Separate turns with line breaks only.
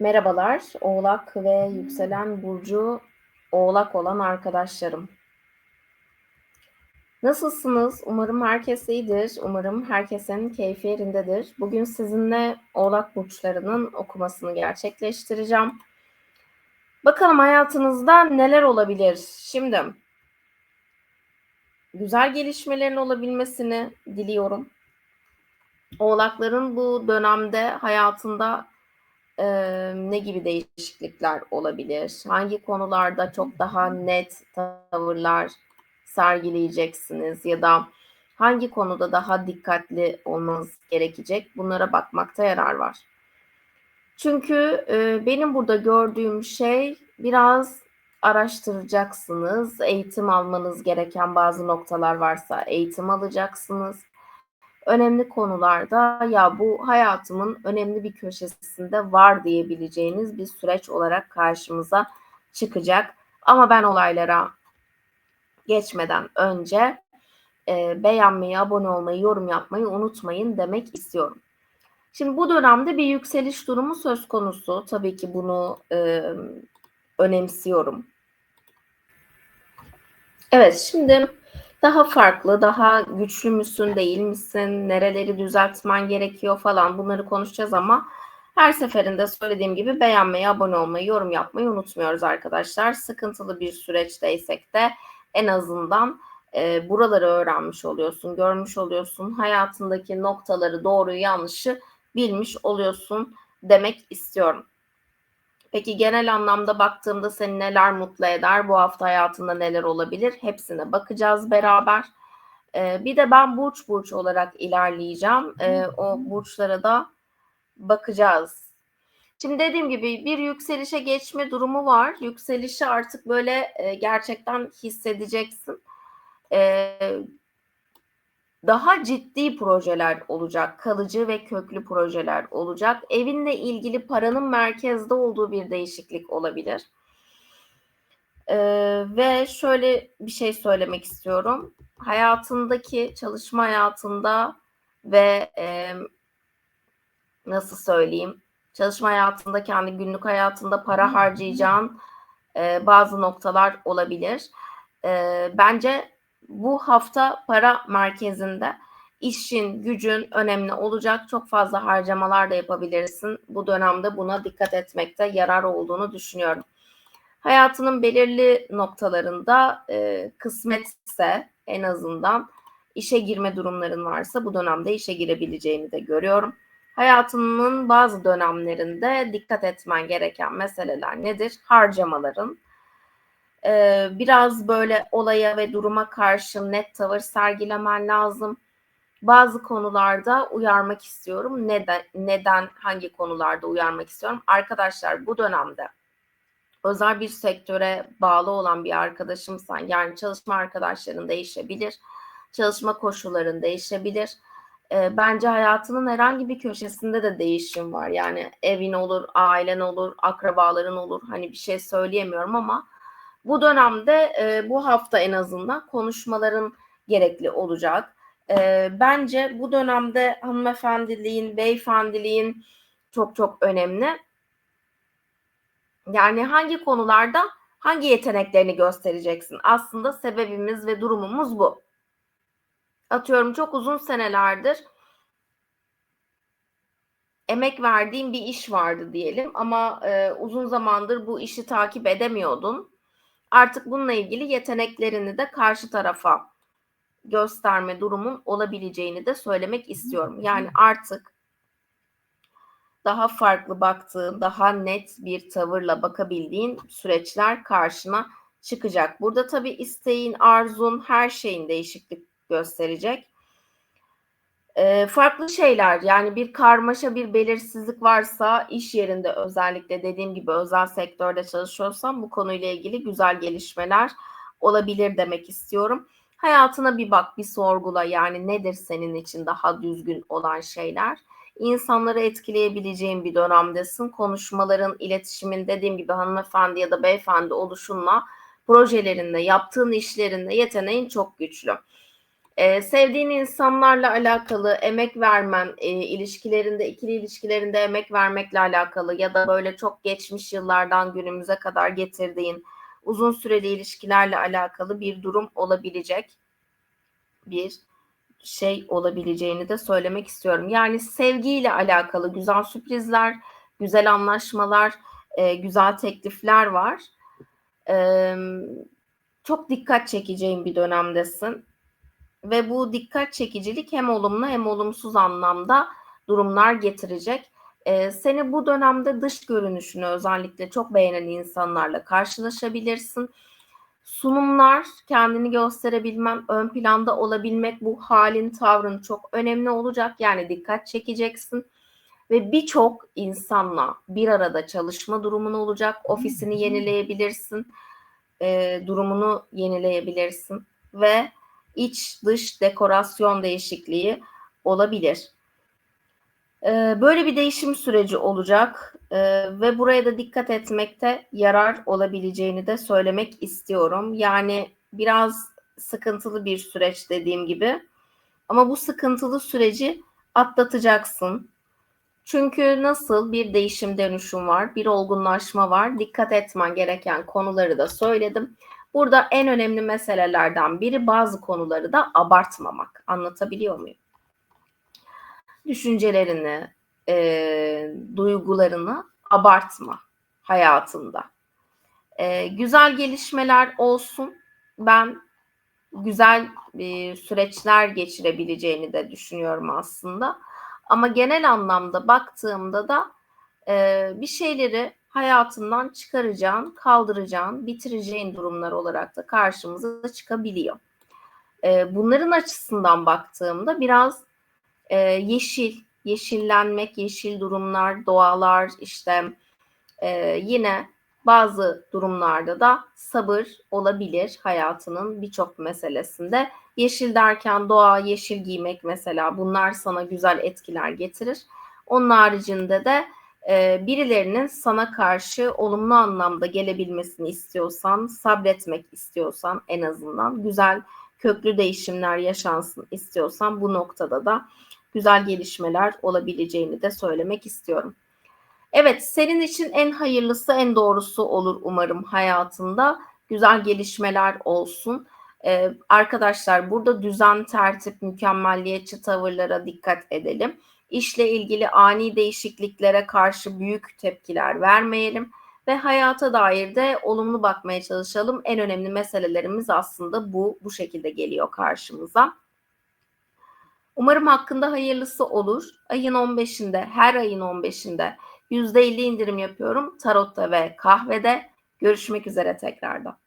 Merhabalar, Oğlak ve yükselen burcu Oğlak olan arkadaşlarım. Nasılsınız? Umarım herkes iyidir. Umarım herkesin keyfi yerindedir. Bugün sizinle Oğlak burçlarının okumasını gerçekleştireceğim. Bakalım hayatınızda neler olabilir? Şimdi güzel gelişmelerin olabilmesini diliyorum. Oğlakların bu dönemde hayatında e, ne gibi değişiklikler olabilir? Hangi konularda çok daha net tavırlar sergileyeceksiniz ya da hangi konuda daha dikkatli olmanız gerekecek? Bunlara bakmakta yarar var. Çünkü e, benim burada gördüğüm şey biraz araştıracaksınız. Eğitim almanız gereken bazı noktalar varsa eğitim alacaksınız önemli konularda ya bu hayatımın önemli bir köşesinde var diyebileceğiniz bir süreç olarak karşımıza çıkacak. Ama ben olaylara geçmeden önce e, beğenmeyi, abone olmayı, yorum yapmayı unutmayın demek istiyorum. Şimdi bu dönemde bir yükseliş durumu söz konusu. Tabii ki bunu e, önemsiyorum. Evet, şimdi daha farklı, daha güçlü müsün, değil misin, nereleri düzeltmen gerekiyor falan bunları konuşacağız ama her seferinde söylediğim gibi beğenmeyi, abone olmayı, yorum yapmayı unutmuyoruz arkadaşlar. Sıkıntılı bir süreçteysek de en azından e, buraları öğrenmiş oluyorsun, görmüş oluyorsun. Hayatındaki noktaları, doğruyu, yanlışı bilmiş oluyorsun demek istiyorum. Peki genel anlamda baktığımda seni neler mutlu eder? Bu hafta hayatında neler olabilir? Hepsine bakacağız beraber. Ee, bir de ben burç burç olarak ilerleyeceğim. Ee, o burçlara da bakacağız. Şimdi dediğim gibi bir yükselişe geçme durumu var. Yükselişi artık böyle e, gerçekten hissedeceksin. Ee, daha ciddi projeler olacak, kalıcı ve köklü projeler olacak. Evinle ilgili paranın merkezde olduğu bir değişiklik olabilir. Ee, ve şöyle bir şey söylemek istiyorum. Hayatındaki, çalışma hayatında ve e, nasıl söyleyeyim, çalışma hayatında, kendi günlük hayatında para harcayacağın e, bazı noktalar olabilir. E, bence bu hafta para merkezinde işin, gücün önemli olacak. Çok fazla harcamalar da yapabilirsin. Bu dönemde buna dikkat etmekte yarar olduğunu düşünüyorum. Hayatının belirli noktalarında e, kısmetse en azından işe girme durumların varsa bu dönemde işe girebileceğini de görüyorum. Hayatının bazı dönemlerinde dikkat etmen gereken meseleler nedir? Harcamaların, e, biraz böyle olaya ve duruma karşı net tavır sergilemen lazım. Bazı konularda uyarmak istiyorum. Neden, neden hangi konularda uyarmak istiyorum? Arkadaşlar bu dönemde özel bir sektöre bağlı olan bir arkadaşımsan yani çalışma arkadaşların değişebilir. Çalışma koşulların değişebilir. E, bence hayatının herhangi bir köşesinde de değişim var. Yani evin olur, ailen olur, akrabaların olur. Hani bir şey söyleyemiyorum ama bu dönemde e, bu hafta en azından konuşmaların gerekli olacak. E, bence bu dönemde hanımefendiliğin, beyefendiliğin çok çok önemli. Yani hangi konularda hangi yeteneklerini göstereceksin? Aslında sebebimiz ve durumumuz bu. Atıyorum çok uzun senelerdir emek verdiğin bir iş vardı diyelim ama e, uzun zamandır bu işi takip edemiyordun artık bununla ilgili yeteneklerini de karşı tarafa gösterme durumun olabileceğini de söylemek istiyorum. Yani artık daha farklı baktığın, daha net bir tavırla bakabildiğin süreçler karşına çıkacak. Burada tabii isteğin, arzun, her şeyin değişiklik gösterecek. E, farklı şeyler yani bir karmaşa bir belirsizlik varsa iş yerinde özellikle dediğim gibi özel sektörde çalışıyorsam bu konuyla ilgili güzel gelişmeler olabilir demek istiyorum. Hayatına bir bak bir sorgula yani nedir senin için daha düzgün olan şeyler. İnsanları etkileyebileceğin bir dönemdesin. Konuşmaların, iletişimin dediğim gibi hanımefendi ya da beyefendi oluşunla projelerinde, yaptığın işlerinde yeteneğin çok güçlü. Ee, sevdiğin insanlarla alakalı emek vermen, e, ilişkilerinde, ikili ilişkilerinde emek vermekle alakalı ya da böyle çok geçmiş yıllardan günümüze kadar getirdiğin uzun süreli ilişkilerle alakalı bir durum olabilecek bir şey olabileceğini de söylemek istiyorum. Yani sevgiyle alakalı güzel sürprizler, güzel anlaşmalar, e, güzel teklifler var. E, çok dikkat çekeceğin bir dönemdesin ve bu dikkat çekicilik hem olumlu hem olumsuz anlamda durumlar getirecek. Ee, seni bu dönemde dış görünüşünü özellikle çok beğenen insanlarla karşılaşabilirsin. Sunumlar, kendini gösterebilmen, ön planda olabilmek, bu halin, tavrın çok önemli olacak. Yani dikkat çekeceksin ve birçok insanla bir arada çalışma durumun olacak. Ofisini yenileyebilirsin, e, durumunu yenileyebilirsin ve iç dış dekorasyon değişikliği olabilir. Ee, böyle bir değişim süreci olacak ee, ve buraya da dikkat etmekte yarar olabileceğini de söylemek istiyorum. Yani biraz sıkıntılı bir süreç dediğim gibi ama bu sıkıntılı süreci atlatacaksın. Çünkü nasıl bir değişim dönüşüm var, bir olgunlaşma var. Dikkat etmen gereken konuları da söyledim. Burada en önemli meselelerden biri bazı konuları da abartmamak. Anlatabiliyor muyum? Düşüncelerini, e, duygularını abartma hayatında. E, güzel gelişmeler olsun. Ben güzel e, süreçler geçirebileceğini de düşünüyorum aslında. Ama genel anlamda baktığımda da e, bir şeyleri hayatından çıkaracağın, kaldıracağın, bitireceğin durumlar olarak da karşımıza çıkabiliyor. E, bunların açısından baktığımda biraz e, yeşil, yeşillenmek, yeşil durumlar, doğalar işte e, yine bazı durumlarda da sabır olabilir hayatının birçok meselesinde. Yeşil derken doğa, yeşil giymek mesela bunlar sana güzel etkiler getirir. Onun haricinde de e, birilerinin sana karşı olumlu anlamda gelebilmesini istiyorsan, sabretmek istiyorsan en azından güzel köklü değişimler yaşansın istiyorsan bu noktada da güzel gelişmeler olabileceğini de söylemek istiyorum. Evet, senin için en hayırlısı, en doğrusu olur umarım hayatında. Güzel gelişmeler olsun. Ee, arkadaşlar burada düzen, tertip, mükemmelliyetçi tavırlara dikkat edelim. İşle ilgili ani değişikliklere karşı büyük tepkiler vermeyelim ve hayata dair de olumlu bakmaya çalışalım. En önemli meselelerimiz aslında bu bu şekilde geliyor karşımıza. Umarım hakkında hayırlısı olur. Ayın 15'inde, her ayın 15'inde %50 indirim yapıyorum. Tarotta ve kahvede. Görüşmek üzere tekrardan.